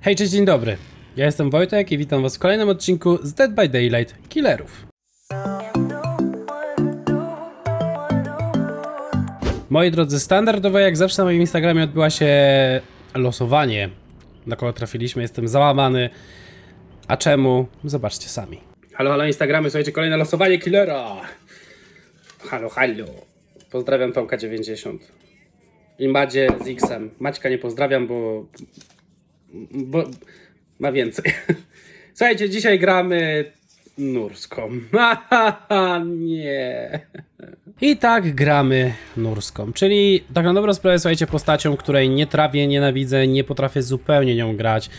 Hej, cześć, dzień dobry. Ja jestem Wojtek i witam was w kolejnym odcinku z Dead by Daylight Killerów. Moi drodzy, standardowo jak zawsze na moim Instagramie odbyła się losowanie, na kogo trafiliśmy. Jestem załamany. A czemu? Zobaczcie sami. Halo, halo Instagramy, słuchajcie, kolejne losowanie Killera. Halo, halo. Pozdrawiam Tomka90. I Madzie z Xem. Maćka nie pozdrawiam, bo bo ma więcej. Słuchajcie, dzisiaj gramy Nurską. Nie. I tak gramy Nurską, czyli tak na dobrą sprawę, słuchajcie, postacią, której nie trawię, nienawidzę, nie potrafię zupełnie nią grać.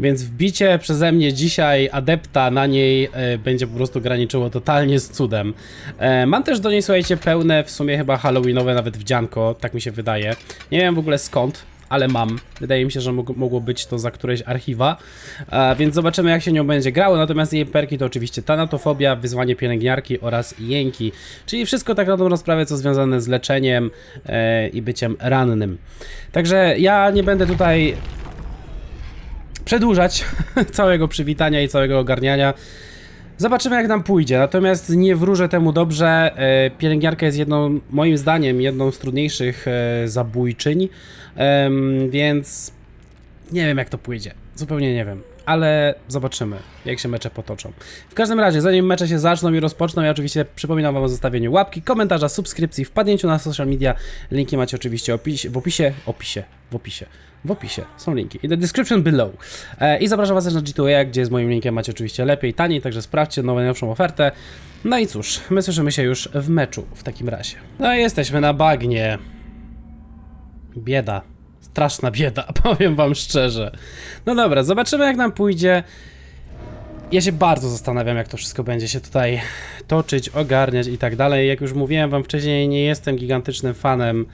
Więc wbicie przeze mnie dzisiaj adepta na niej e, będzie po prostu graniczyło totalnie z cudem. E, mam też do niej, słuchajcie, pełne w sumie chyba halloweenowe nawet wdzianko, tak mi się wydaje. Nie wiem w ogóle skąd, ale mam. Wydaje mi się, że mogło być to za któreś archiwa, e, więc zobaczymy jak się nią będzie grało. Natomiast jej perki to oczywiście tanatofobia, wyzwanie pielęgniarki oraz jęki, czyli wszystko tak na dobrą sprawę, co związane z leczeniem e, i byciem rannym. Także ja nie będę tutaj przedłużać całego przywitania i całego ogarniania. Zobaczymy jak nam pójdzie, natomiast nie wróżę temu dobrze. E, Pielęgniarka jest jedną, moim zdaniem, jedną z trudniejszych e, zabójczyń, więc nie wiem jak to pójdzie. Zupełnie nie wiem. Ale zobaczymy, jak się mecze potoczą. W każdym razie, zanim mecze się zaczną i rozpoczną, ja oczywiście przypominam Wam o zostawieniu łapki, komentarza, subskrypcji, wpadnięciu na social media. Linki macie oczywiście opis, w opisie, opisie, w opisie, w opisie są linki. I the description below. E, I zapraszam Was też na G2A, gdzie z moim linkiem macie oczywiście lepiej, taniej, także sprawdźcie nową, najnowszą ofertę. No i cóż, my słyszymy się już w meczu w takim razie. No i jesteśmy na bagnie. Bieda. Straszna bieda, powiem wam szczerze. No dobra, zobaczymy jak nam pójdzie. Ja się bardzo zastanawiam, jak to wszystko będzie się tutaj toczyć, ogarniać i tak dalej. Jak już mówiłem wam wcześniej, nie jestem gigantycznym fanem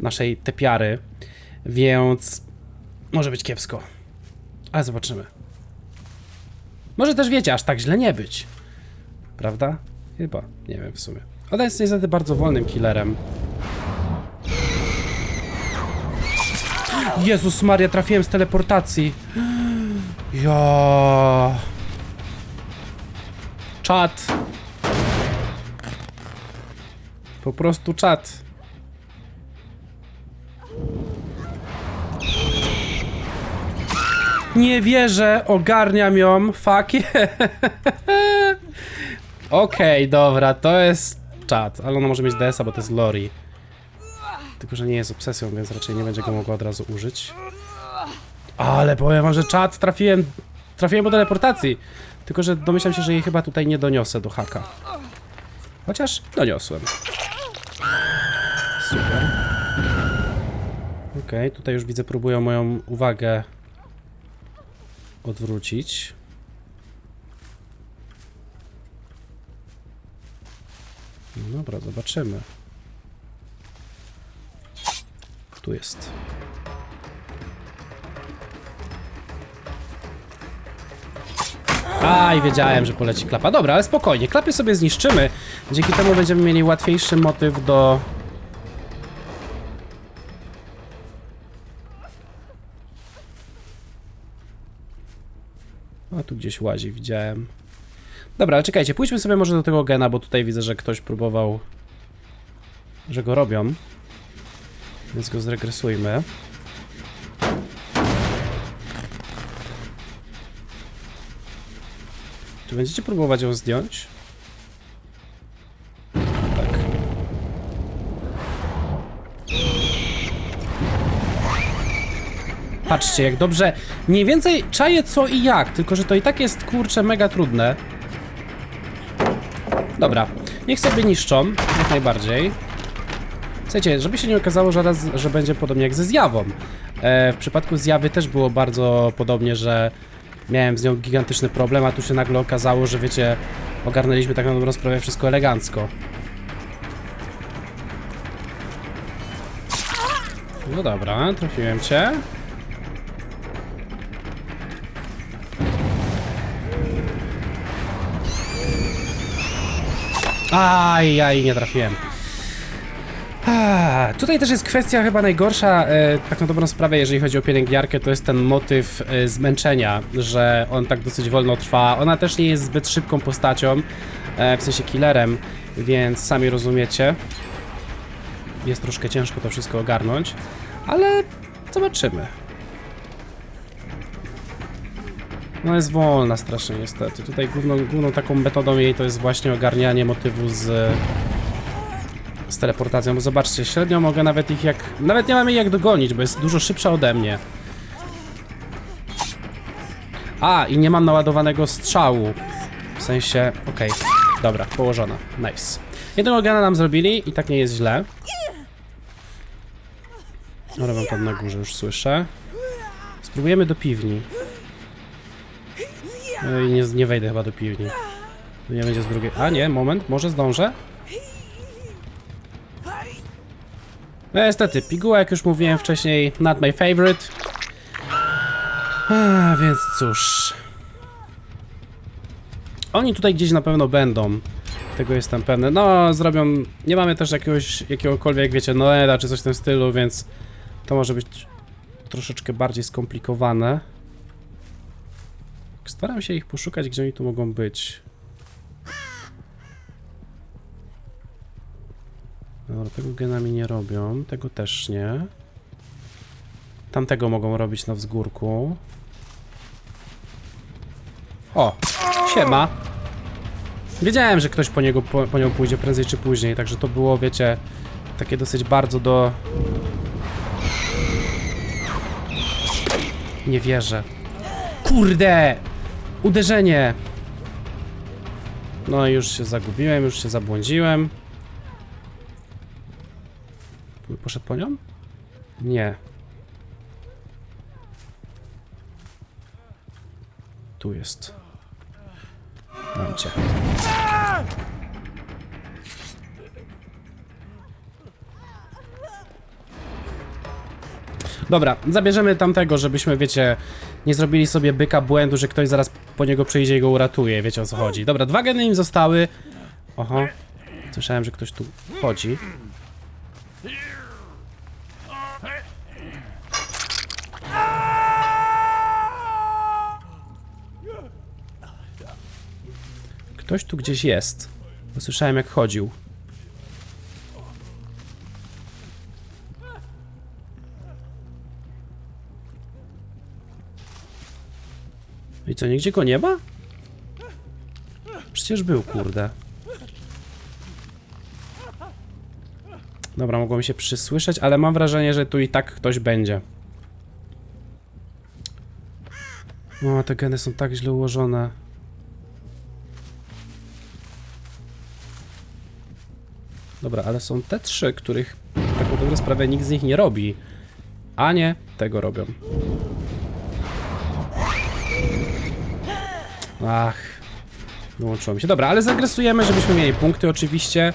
naszej tepiary, więc może być kiepsko. Ale zobaczymy. Może też wiecie, aż tak źle nie być. Prawda? Chyba. Nie wiem w sumie. Ona jest niestety bardzo wolnym killerem. Jezus Maria, trafiłem z teleportacji. Ja. Czat. Po prostu czat. Nie wierzę, ogarniam ją. Fuck yeah. Okej, dobra, to jest czat, ale ona może mieć DS-a, bo to jest Lori. Tylko, że nie jest obsesją, więc raczej nie będzie go mogła od razu użyć. Ale powiem wam, że czat trafiłem. Trafiłem po teleportacji. Tylko, że domyślam się, że jej chyba tutaj nie doniosę do haka. Chociaż doniosłem. Super. Okej, tutaj już widzę, próbują moją uwagę odwrócić. No dobra, zobaczymy. Tu jest. Aj, wiedziałem, że poleci klapa. Dobra, ale spokojnie, klapy sobie zniszczymy. Dzięki temu będziemy mieli łatwiejszy motyw do... A tu gdzieś łazi, widziałem. Dobra, ale czekajcie, pójdźmy sobie może do tego gena, bo tutaj widzę, że ktoś próbował... Że go robią. Więc go zregresujmy. Czy będziecie próbować ją zdjąć? Tak. Patrzcie, jak dobrze. Mniej więcej czaję co i jak, tylko że to i tak jest kurczę mega trudne. Dobra, niech sobie niszczą, jak najbardziej. Słuchajcie, żeby się nie okazało, że, raz, że będzie podobnie jak ze zjawą. E, w przypadku zjawy też było bardzo podobnie, że miałem z nią gigantyczny problem, a tu się nagle okazało, że wiecie, ogarnęliśmy tak na dobrą sprawę wszystko elegancko. No dobra, trafiłem cię. Aj, aj, nie trafiłem. Tutaj też jest kwestia chyba najgorsza, e, tak na dobrą sprawę, jeżeli chodzi o pielęgniarkę, to jest ten motyw e, zmęczenia, że on tak dosyć wolno trwa. Ona też nie jest zbyt szybką postacią, e, w sensie killerem, więc sami rozumiecie. Jest troszkę ciężko to wszystko ogarnąć, ale zobaczymy. No jest wolna strasznie niestety. Tutaj główną, główną taką metodą jej to jest właśnie ogarnianie motywu z z teleportacją, bo zobaczcie, średnio mogę nawet ich jak... Nawet nie mamy jak dogonić, bo jest dużo szybsza ode mnie. A, i nie mam naładowanego strzału. W sensie, okej, dobra, położona, nice. Jednego gana nam zrobili i tak nie jest źle. Robią tam na górze, już słyszę. Spróbujemy do piwni. No i nie, nie wejdę chyba do piwni. Nie będzie z drugiej... A nie, moment, może zdążę? No niestety, piguła, jak już mówiłem wcześniej, not my favorite. A, więc cóż. Oni tutaj gdzieś na pewno będą. Tego jestem pewny. No, zrobią... Nie mamy też jakiegoś, jakiegokolwiek, wiecie, Noela czy coś w tym stylu, więc to może być troszeczkę bardziej skomplikowane. Staram się ich poszukać, gdzie oni tu mogą być. Dobra, tego genami nie robią, tego też nie. Tamtego mogą robić na wzgórku. O! Siema! Wiedziałem, że ktoś po, niego, po, po nią pójdzie prędzej czy później, także to było, wiecie, takie dosyć bardzo do... Nie wierzę. Kurde! Uderzenie! No już się zagubiłem, już się zabłądziłem. Poszedł po nią? Nie. Tu jest. Mam cię. Dobra, zabierzemy tamtego, żebyśmy, wiecie, nie zrobili sobie byka błędu, że ktoś zaraz po niego przyjdzie i go uratuje, wiecie o co chodzi. Dobra, dwa geny im zostały. Oho. Słyszałem, że ktoś tu chodzi. Ktoś tu gdzieś jest. Słyszałem jak chodził. I co, nigdzie go nie ma? Przecież był, kurde. Dobra, mogło mi się przysłyszeć, ale mam wrażenie, że tu i tak ktoś będzie. O, te geny są tak źle ułożone. Dobra, ale są te trzy, których tak na dobrą sprawę nikt z nich nie robi. A nie, tego robią. Ach, wyłączyło mi się. Dobra, ale zagresujemy, żebyśmy mieli punkty oczywiście.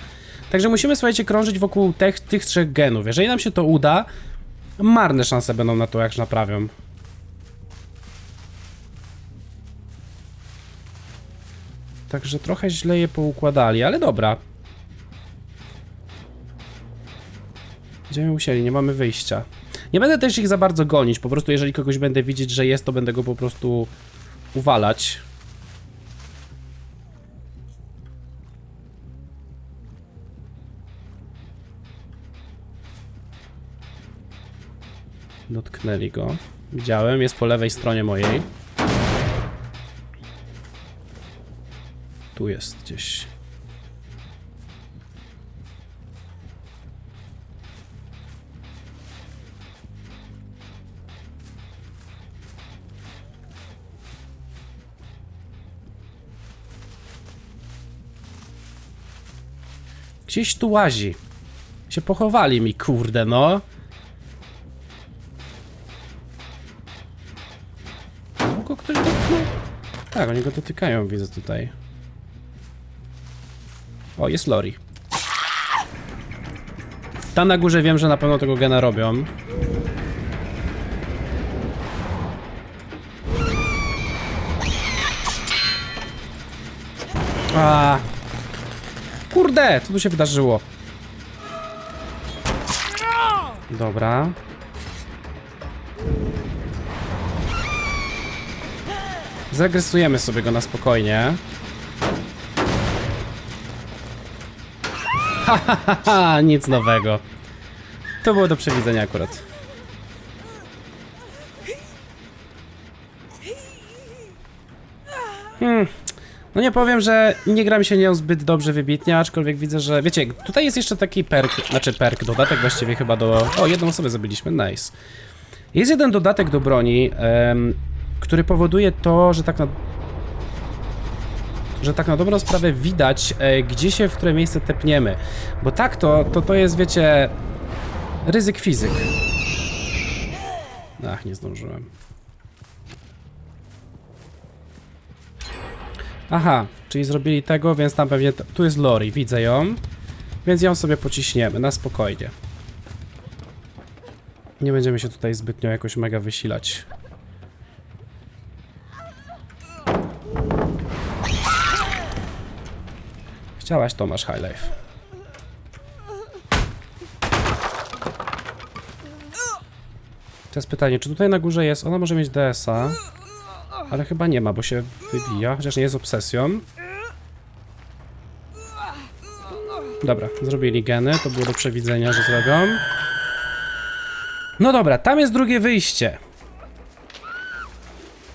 Także musimy, słuchajcie, krążyć wokół tych, tych trzech genów. Jeżeli nam się to uda, marne szanse będą na to, jak naprawią. Także trochę źle je poukładali, ale dobra. Będziemy musieli, nie mamy wyjścia. Nie będę też ich za bardzo gonić, po prostu jeżeli kogoś będę widzieć, że jest, to będę go po prostu uwalać. Dotknęli go. Widziałem, jest po lewej stronie mojej. Tu jest gdzieś. Gdzieś tu łazi. Się pochowali mi, kurde, no. Go ktoś dotknął? Tak, oni go dotykają, widzę tutaj. O, jest Lori. Tam na górze wiem, że na pewno tego gena robią. A. Kurde, co tu się wydarzyło? Dobra. Zagresujemy sobie go na spokojnie. Ha, ha, ha, nic nowego. To było do przewidzenia akurat. Hmm. No nie powiem, że nie gram się nią zbyt dobrze wybitnie, aczkolwiek widzę, że... Wiecie, tutaj jest jeszcze taki perk, znaczy perk, dodatek właściwie chyba do... O, jedną osobę zabiliśmy, nice. Jest jeden dodatek do broni, który powoduje to, że tak na... Że tak na dobrą sprawę widać, e, gdzie się, w które miejsce tepniemy. Bo tak to, to, to jest, wiecie, ryzyk fizyk. Ach, nie zdążyłem. Aha, czyli zrobili tego, więc tam pewnie... Tu jest Lori, widzę ją. Więc ją sobie pociśniemy, na spokojnie. Nie będziemy się tutaj zbytnio jakoś mega wysilać. Chciałaś, to masz high life. Teraz pytanie, czy tutaj na górze jest? Ona może mieć DS-a. Ale chyba nie ma, bo się wybija, chociaż nie jest obsesją. Dobra, zrobili geny, to było do przewidzenia, że zrobią. No dobra, tam jest drugie wyjście.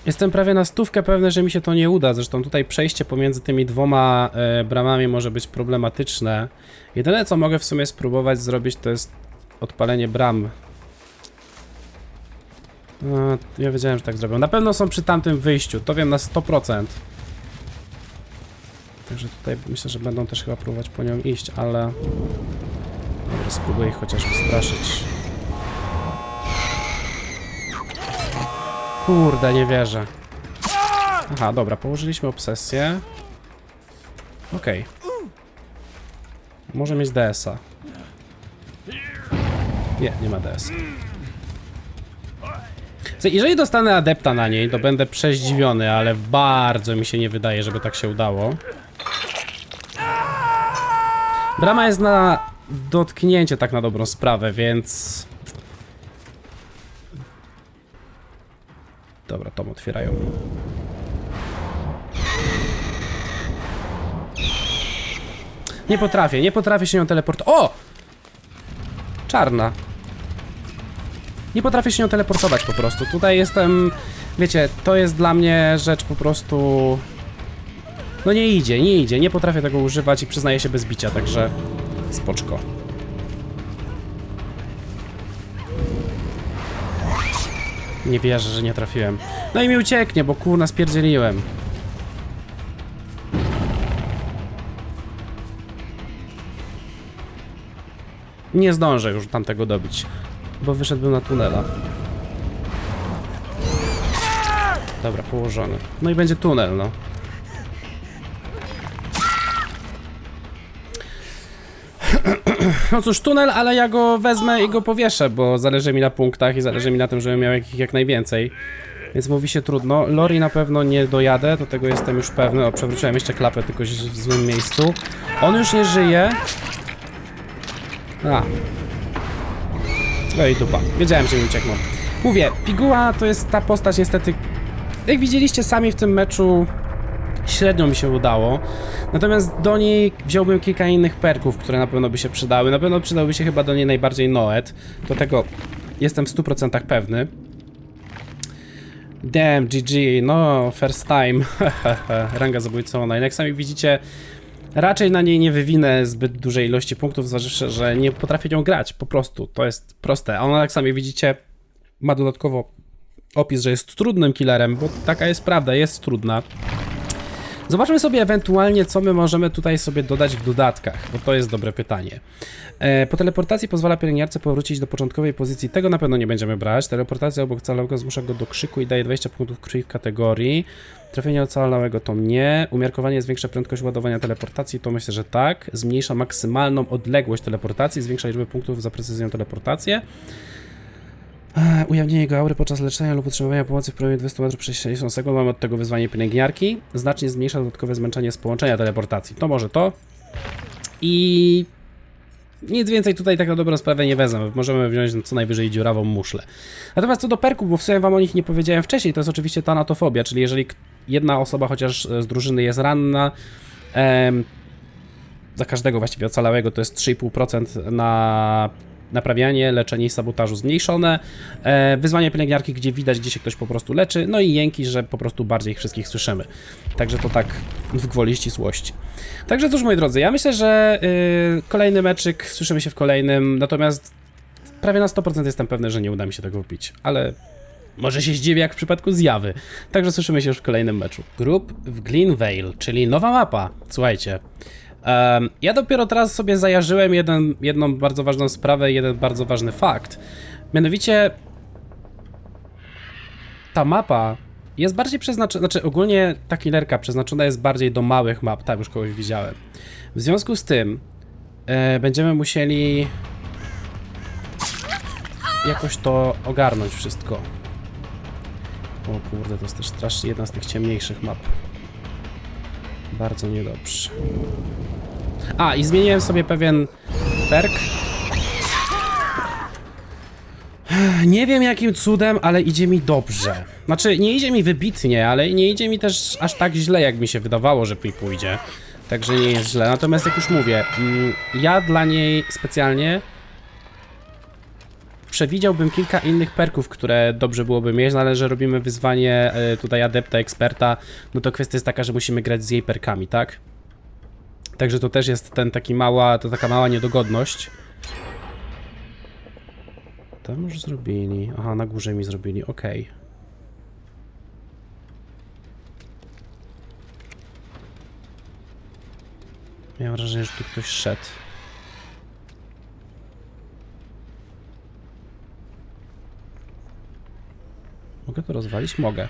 Jestem prawie na stówkę pewny, że mi się to nie uda. Zresztą tutaj przejście pomiędzy tymi dwoma e, bramami może być problematyczne. Jedyne co mogę w sumie spróbować zrobić to jest odpalenie bram. No, ja wiedziałem, że tak zrobią. Na pewno są przy tamtym wyjściu, to wiem na 100%. Także tutaj myślę, że będą też chyba próbować po nią iść, ale... Dobra, spróbuję ich chociaż wystraszyć. Kurde, nie wierzę. Aha, dobra, położyliśmy obsesję. Okej. Może mieć DS-a. Nie, nie ma DS-a. Jeżeli dostanę adepta na niej, to będę przeździwiony, ale bardzo mi się nie wydaje, żeby tak się udało. Brama jest na dotknięcie tak na dobrą sprawę, więc... Dobra, tom otwierają. Nie potrafię, nie potrafię się nią teleportować. O! Czarna. Nie potrafię się nią teleportować po prostu. Tutaj jestem... Wiecie, to jest dla mnie rzecz po prostu... No nie idzie, nie idzie. Nie potrafię tego używać i przyznaję się bez bicia, także... Spoczko. Nie wierzę, że nie trafiłem. No i mi ucieknie, bo kurna spierdzieliłem. Nie zdążę już tamtego dobić, bo wyszedłbym na tunela. Dobra, położony. No i będzie tunel, no. No cóż, tunel, ale ja go wezmę i go powieszę, bo zależy mi na punktach i zależy mi na tym, żebym miał ich jak najwięcej. Więc mówi się trudno. Lori na pewno nie dojadę, do tego jestem już pewny. O, przewróciłem jeszcze klapę, tylko w złym miejscu. On już nie żyje. A. No i dupa. Wiedziałem, że mi uciekną. Mówię, Piguła to jest ta postać niestety... Jak widzieliście sami w tym meczu, średnio mi się udało. Natomiast do niej wziąłbym kilka innych perków, które na pewno by się przydały. Na pewno przydałby się chyba do niej najbardziej Noet. Do tego jestem w 100% pewny. Damn, GG, no, first time. Ranga zabójcą online. Jak sami widzicie, raczej na niej nie wywinę zbyt dużej ilości punktów, zważywszy, że nie potrafię nią grać, po prostu. To jest proste. A ona, jak sami widzicie, ma dodatkowo opis, że jest trudnym killerem, bo taka jest prawda, jest trudna. Zobaczmy sobie ewentualnie, co my możemy tutaj sobie dodać w dodatkach, bo to jest dobre pytanie. E, po teleportacji pozwala pielęgniarce powrócić do początkowej pozycji. Tego na pewno nie będziemy brać. Teleportacja obok calowego zmusza go do krzyku i daje 20 punktów krwi w kategorii. Trafienie ocalałego to nie. Umiarkowanie zwiększa prędkość ładowania teleportacji, to myślę, że tak. Zmniejsza maksymalną odległość teleportacji, zwiększa liczbę punktów za precyzyjną teleportację. E, Ujawnienie jego aury podczas leczenia lub utrzymywania pomocy w promieniu 200 metrów przez 60 sekund. Mamy od tego wyzwanie pielęgniarki. Znacznie zmniejsza dodatkowe zmęczenie z połączenia teleportacji. To może to. I... Nic więcej tutaj tak na dobrą sprawę nie wezmę. Możemy wziąć co najwyżej dziurawą muszlę. Natomiast co do perków, bo w sumie wam o nich nie powiedziałem wcześniej, to jest oczywiście tanatofobia, czyli jeżeli jedna osoba chociaż e, z drużyny jest ranna, em, za każdego właściwie ocalałego to jest 3,5% na naprawianie, leczenie i sabotażu zmniejszone, e, wyzwanie pielęgniarki, gdzie widać, gdzie się ktoś po prostu leczy, no i jęki, że po prostu bardziej ich wszystkich słyszymy. Także to tak w gwoli ścisłości. Także cóż, moi drodzy, ja myślę, że y, kolejny meczyk, słyszymy się w kolejnym, natomiast prawie na 100% jestem pewny, że nie uda mi się tego wbić, ale może się zdziwię jak w przypadku zjawy. Także słyszymy się już w kolejnym meczu. Grup w Glenvale, czyli nowa mapa. Słuchajcie. Ja dopiero teraz sobie zajarzyłem jeden, jedną bardzo ważną sprawę, jeden bardzo ważny fakt. Mianowicie ta mapa jest bardziej przeznaczona, znaczy ogólnie ta killerka przeznaczona jest bardziej do małych map, tak już kogoś widziałem. W związku z tym e, będziemy musieli jakoś to ogarnąć wszystko. O kurde, to jest też strasznie jedna z tych ciemniejszych map. Bardzo niedobrze. A, i zmieniłem sobie pewien perk. Nie wiem jakim cudem, ale idzie mi dobrze. Znaczy, nie idzie mi wybitnie, ale nie idzie mi też aż tak źle, jak mi się wydawało, że mi pójdzie. Także nie jest źle. Natomiast jak już mówię, mm, ja dla niej specjalnie przewidziałbym kilka innych perków, które dobrze byłoby mieć, no ale że robimy wyzwanie e, tutaj adepta, eksperta, no to kwestia jest taka, że musimy grać z jej perkami, tak? Także to też jest ten taki mała, to taka mała niedogodność. Tam już zrobili. Aha, na górze mi zrobili, okej. Miałem wrażenie, że tu ktoś szedł. Mogę to rozwalić? Mogę.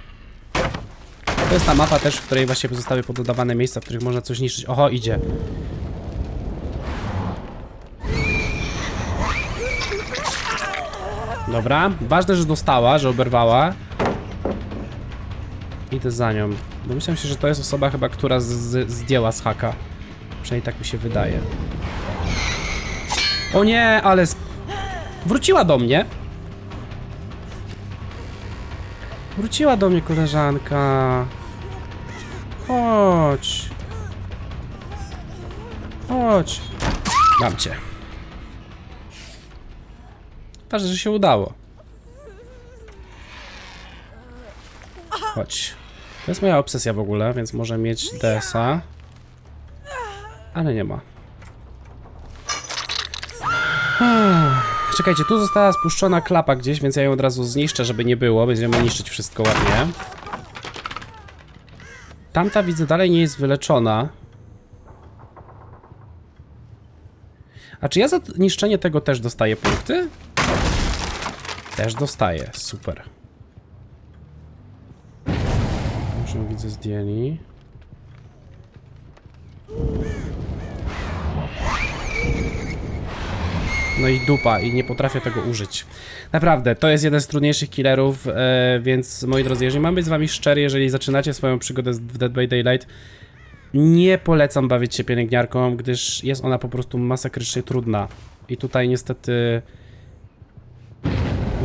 To jest ta mapa też, w której właśnie pozostały pododawane miejsca, w których można coś niszczyć. Oho, idzie. Dobra, ważne, że dostała, że oberwała. Idę za nią. Domyślam się, że to jest osoba chyba, która z, zdjęła z haka. Przynajmniej tak mi się wydaje. O nie, ale... Wróciła do mnie. Wróciła do mnie koleżanka. Chodź. Chodź. Mam cię. Ważne, że się udało. Chodź. To jest moja obsesja w ogóle, więc może mieć DS-a. Ale nie ma. Czekajcie, tu została spuszczona klapa gdzieś, więc ja ją od razu zniszczę, żeby nie było. Będziemy niszczyć wszystko ładnie. Tamta widzę dalej nie jest wyleczona. A czy ja za niszczenie tego też dostaję punkty? Też dostaję, super. Ją widzę zdjęli. No i dupa, i nie potrafię tego użyć. Naprawdę, to jest jeden z trudniejszych killerów, e, więc moi drodzy, jeżeli mam być z wami szczery, jeżeli zaczynacie swoją przygodę w Dead by Daylight, nie polecam bawić się pielęgniarką, gdyż jest ona po prostu masakrycznie trudna. I tutaj niestety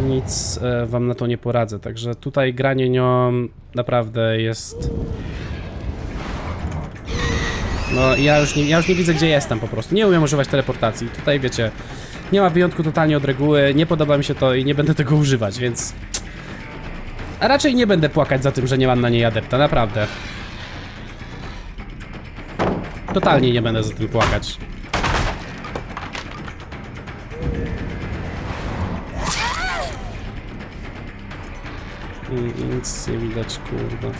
nic e, wam na to nie poradzę, także tutaj granie nią naprawdę jest... No ja już, nie, ja już nie widzę gdzie jestem po prostu, nie umiem używać teleportacji, tutaj wiecie, nie ma wyjątku totalnie od reguły, nie podoba mi się to i nie będę tego używać, więc... A raczej nie będę płakać za tym, że nie mam na niej adepta, naprawdę. Totalnie nie będę za tym płakać. Nic nie widać, kurde.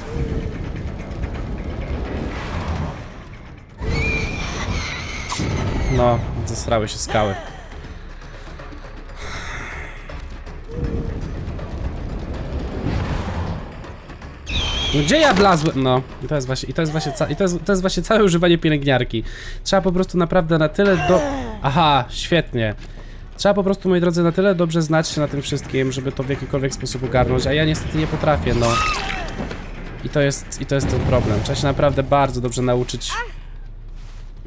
No, zesrały się skały. No Gdzie ja wlazłem? No, i to jest właśnie, i to jest właśnie, ca- i to jest, to jest właśnie całe używanie pielęgniarki. Trzeba po prostu naprawdę na tyle do... Aha, świetnie. Trzeba po prostu, moi drodzy, na tyle dobrze znać się na tym wszystkim, żeby to w jakikolwiek sposób ogarnąć, a ja niestety nie potrafię, no. I to jest, i to jest ten problem. Trzeba się naprawdę bardzo dobrze nauczyć.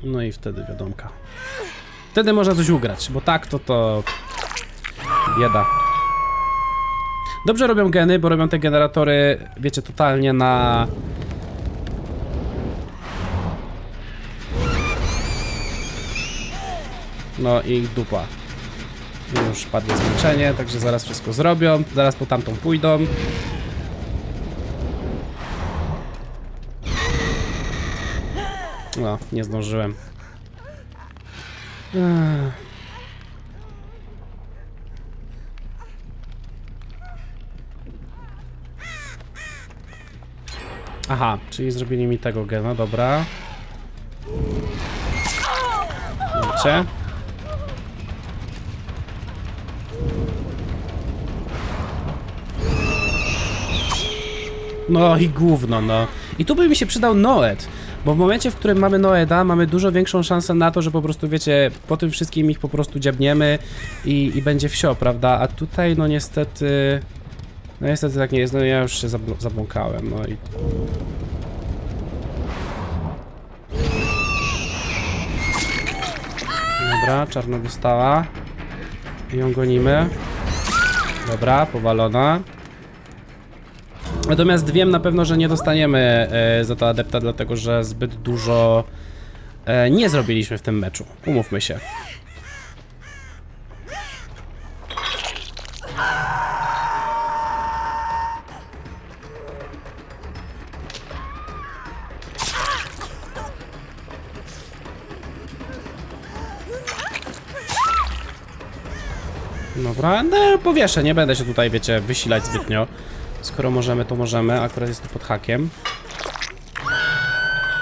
No i wtedy wiadomka. Wtedy można coś ugrać, bo tak to to... Bieda. Dobrze robią geny, bo robią te generatory, wiecie, totalnie na... No i dupa. Już padło zmęczenie, także zaraz wszystko zrobią. Zaraz po tamtą pójdą. No, nie zdążyłem. Ech. Aha, czyli zrobili mi tego gena, dobra. Wiecie? No i gówno, no. I tu by mi się przydał Noed, bo w momencie, w którym mamy Noeda, mamy dużo większą szansę na to, że po prostu, wiecie, po tym wszystkim ich po prostu dziabniemy i, i będzie wsio, prawda? A tutaj, no niestety... No niestety tak nie jest, no ja już się zabl- zabłąkałem, no i... Dobra, czarna dostała. I ją gonimy. Dobra, powalona. Natomiast wiem na pewno, że nie dostaniemy e, za to adepta, dlatego że zbyt dużo e, nie zrobiliśmy w tym meczu. Umówmy się. Dobra, no powieszę, nie będę się tutaj, wiecie, wysilać zbytnio. Skoro możemy, to możemy. Akurat jest to pod hakiem.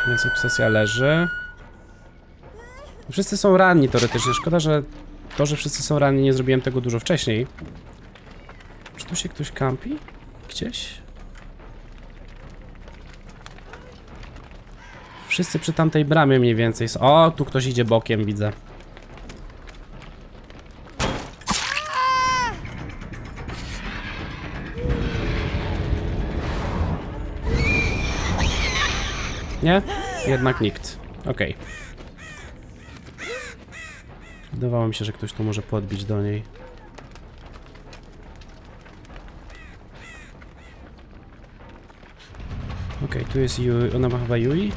Więc obsesja leży. Wszyscy są ranni teoretycznie. Szkoda, że to, że wszyscy są ranni, nie zrobiłem tego dużo wcześniej. Czy tu się ktoś kampi? Gdzieś? Wszyscy przy tamtej bramie mniej więcej są. O, tu ktoś idzie bokiem, widzę. Nie? Jednak nikt. Okej. Wydawało mi się, że ktoś tu może podbić do niej. Okej, tu jest Yui. Ona ma chyba Yui?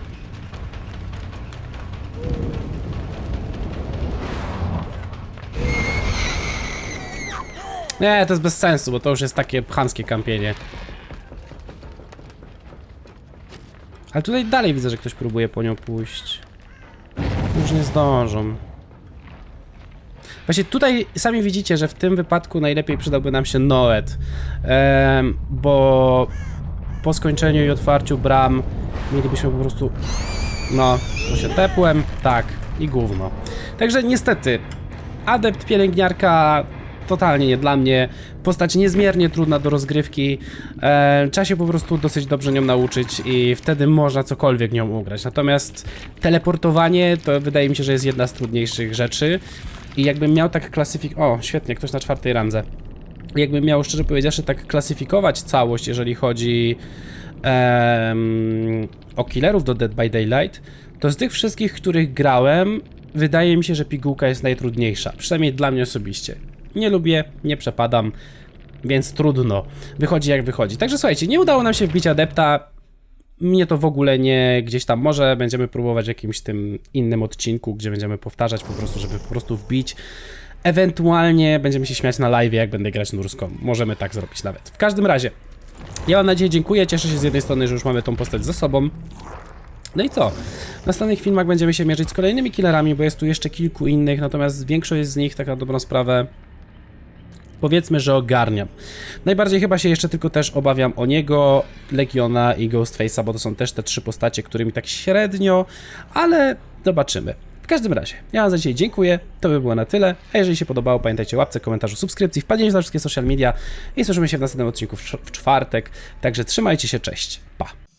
Nie, to jest bez sensu, bo to już jest takie pchanskie kampienie. Ale tutaj dalej widzę, że ktoś próbuje po nią pójść. Już nie zdążą. Właśnie tutaj sami widzicie, że w tym wypadku najlepiej przydałby nam się Noed. Em, bo po skończeniu i otwarciu bram mielibyśmy po prostu... No, to się tepłem, tak, i gówno. Także niestety, adept pielęgniarka totalnie nie dla mnie. Postać niezmiernie trudna do rozgrywki. E, trzeba się po prostu dosyć dobrze nią nauczyć i wtedy można cokolwiek nią ugrać. Natomiast teleportowanie to wydaje mi się, że jest jedna z trudniejszych rzeczy. I jakbym miał tak klasyfikować... O, świetnie, ktoś na czwartej randze. Jakbym miał szczerze powiedziawszy tak klasyfikować całość, jeżeli chodzi em, o killerów do Dead by Daylight, to z tych wszystkich, których grałem, wydaje mi się, że pigułka jest najtrudniejsza. Przynajmniej dla mnie osobiście. Nie lubię, nie przepadam, więc trudno. Wychodzi jak wychodzi. Także słuchajcie, nie udało nam się wbić adepta. Mnie to w ogóle nie gdzieś tam może będziemy próbować w jakimś tym innym odcinku, gdzie będziemy powtarzać po prostu, żeby po prostu wbić. Ewentualnie będziemy się śmiać na live, jak będę grać nurską. Możemy tak zrobić nawet. W każdym razie, ja mam nadzieję, dziękuję. Cieszę się z jednej strony, że już mamy tą postać ze sobą. No i co? W następnych filmach będziemy się mierzyć z kolejnymi killerami, bo jest tu jeszcze kilku innych, natomiast większość z nich, tak na dobrą sprawę, powiedzmy, że ogarniam. Najbardziej chyba się jeszcze tylko też obawiam o niego, Legiona i Ghostface'a, bo to są też te trzy postacie, którymi tak średnio, ale zobaczymy. W każdym razie, ja za dzisiaj dziękuję, to by było na tyle, a jeżeli się podobało, pamiętajcie o łapce, komentarzu, subskrypcji, wpadnięcie na wszystkie social media i słyszymy się w następnym odcinku w czwartek, także trzymajcie się, cześć, pa!